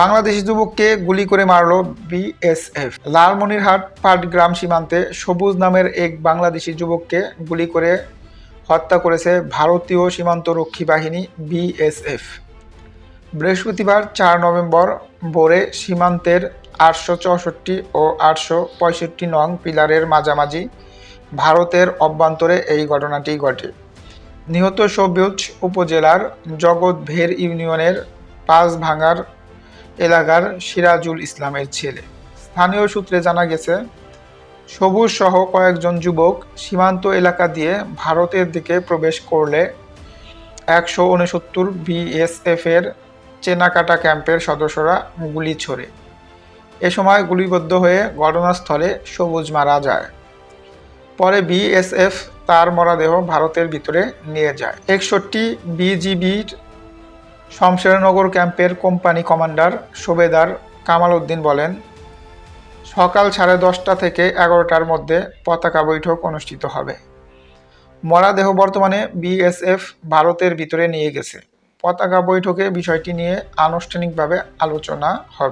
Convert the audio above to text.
বাংলাদেশি যুবককে গুলি করে মারল বিএসএফ। লালমনিরহাট পাটগ্রাম সীমান্তে সবুজ নামের এক বাংলাদেশি যুবককে গুলি করে হত্যা করেছে ভারতীয় সীমান্তরক্ষী বাহিনী বিএসএফ। বৃহস্পতিবার চার নভেম্বর ভোরে সীমান্তের আটশো চৌষট্টি ও আটশো পঁয়ষট্টি নং পিলারের মাঝামাঝি ভারতের অভ্যন্তরে এই ঘটনাটি ঘটে। নিহত সবুজ উপজেলার জগৎভের ইউনিয়নের পাঁচ ভাঙার এলাকার সিরাজুল ইসলামের ছেলে। স্থানীয় সূত্রে জানা গেছে, সবুজ সহ কয়েকজন যুবক সীমান্ত এলাকা দিয়ে ভারতের দিকে প্রবেশ করলে একশো উনসত্তর বিএসএফ এর চেনাকাটা ক্যাম্পের সদস্যরা গুলি ছোড়ে। এ সময় গুলিবদ্ধ হয়ে ঘটনাস্থলে সবুজ মারা যায়। পরে বিএসএফ তার মরাদেহ ভারতের ভিতরে নিয়ে যায়। একষট্টি বিজিবির শমশেরনগর ক্যাম্পের কোম্পানি কমান্ডার সুবেদার কামাল উদ্দিন বলেন, সকাল সাড়ে দশটা থেকে এগারোটার মধ্যে পতাকা বৈঠক অনুষ্ঠিত হবে। মরাদেহ বর্তমানে বিএসএফ ভারতের ভিতরে নিয়ে গেছে। পতাকা বৈঠকে বিষয়টি নিয়ে আনুষ্ঠানিকভাবে আলোচনা হবে।